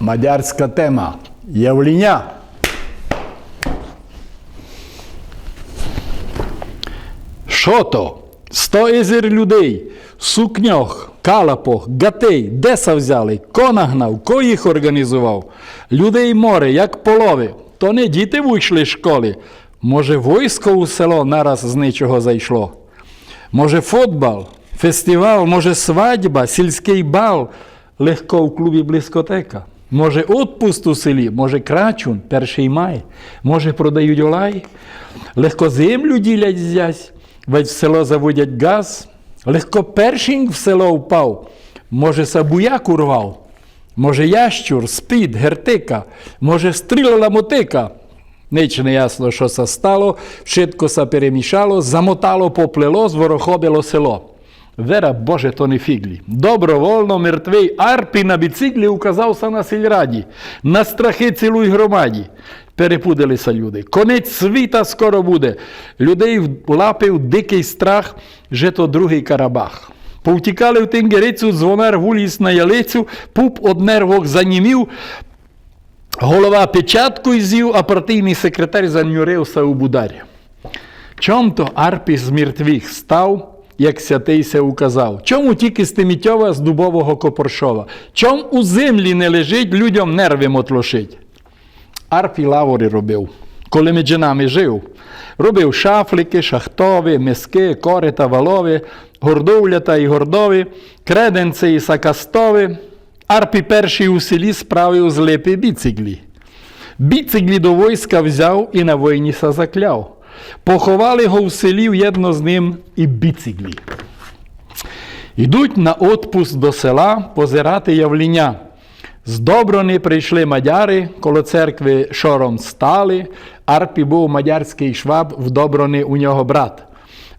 Мадярська тема. Явління. Що то? Сто езер людей, сукньох, калапох, гатей, деса взяли, ко нагнав, ко їх організував. Людей море, як полови. То не діти вийшли з школи. Може, військо у село нараз з нічого зайшло. Може, футбол, фестиваль, може, свадьба, сільський бал, легко в клубі блискотека. Може, отпуст у селі, може, крачун, перший май, може, продають олай, легко землю ділять зязь, ведь в село заводять газ, легко першинг в село впав, може, сабуяк урвав, може, ящур, спід, гертика, може, стріляла мотика. Ніч не ясно, що се стало, швидко се перемішало, замотало, поплело, зворохобило село. Вера Боже, то не фіглі. Добровольно мертвий Арпі на біциклі указався на сільраді. На страхи цілуй громаді. Перепудилися люди. Конець світа скоро буде. Людей влапив дикий страх, že то другий Карабах. Повтікали в Тенгерицю, дзвонар вуліз на ялицю, пуп од нервок занімів, Голова печатку з'їв, а партійний секретар занюрився у бударі. Чом то Арпіс з мертвих став, як святийся указав? Чому тільки Стемітьова з дубового Копоршова? Чом у землі не лежить, людям нерви мотлошить? Арпі лавори робив, коли між нами жив. Робив шафлики, шахтові, миски, корита, валові, гордовлята і гордові, креденці і сакастові. Арпі перший у селі справив з липи біциклі. Біциклі до війська взяв і на війні се закляв. Поховали його в селі в'єдно з ним і біциклі. Йдуть на отпуск до села позирати явління. З Доброни прийшли мадяри, коло церкви шором стали. Арпі був мадярський шваб, в Доброни у нього брат.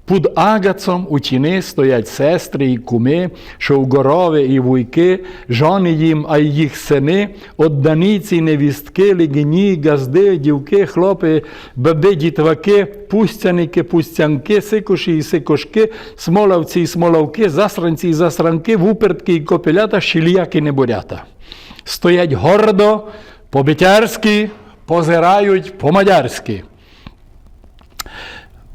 Під агацом у тіни стоять сестри і куми, горове і вуйки, жони їм, а й їх сини, отданиці, невістки, лігні, газди, дівки, хлопи, баби, дітваки, пустяники, пустянки, сикоші і сикошки, смолавці і смолавки, засранці і засранки, вупертки і копелята, шіліяки неборята. Стоять гордо, по-битярськи, позирають по-мадярськи.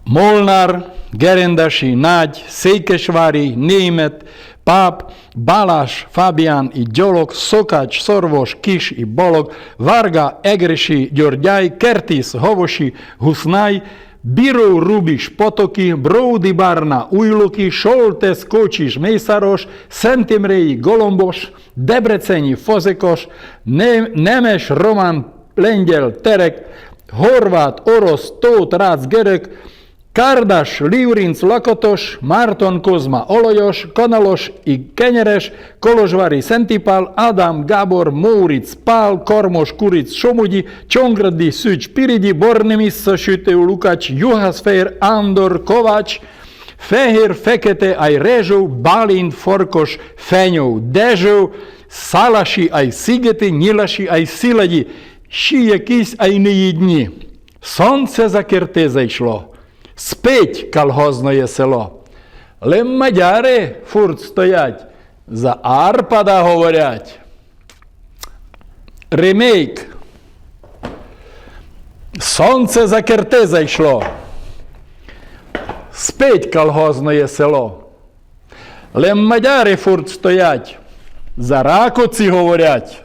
Molnár, Gerendasi, Nagy, Székesvári, Német, Páp, Balázs, Fábián Gyolog, Szokács, Szorvos, Kis Balog, Varga, Egresi, Györgyáj, Kertész, Havosi, Husznaj, Bíró, Rubis, Potoki, Bródi, Barna, Újloki, Soltesz, Kocsis, Mészáros, Szentimrei, Golombos, Debreceni, Fazekos, Ne- Nemes, Román, Lengyel, Terek, Horvát, orosz, tóth, rác, görög, Kárdas, Liurinc, Lakatos, Márton, Kozma, Olajos, Kanalos i Kenyeres, Kolozsvári, Szentipál, Ádám, Gábor, Móric, Pál, Karmos, Kuric, Somogyi, Csongradi, Szücs, Pirigyi, Bornemissza, Sütő, Lukács, Juhászfehér, Ándor, Kovács, Fehér, Fekete, aj Rezsó, Bálint, Farkos, Fenyó, Dezsó, Szálasi, aj Szigeti, Nyilasi, aj Szilegyi, й не їдні. Сонце за керти зайшло, спить колгозне село. Але мадяри фурт стоять, за Арпада говорять. Ремейк. Сонце за керти зайшло. Спить колгозне село. Але мадяри фурт стоять, за ракоці говорять.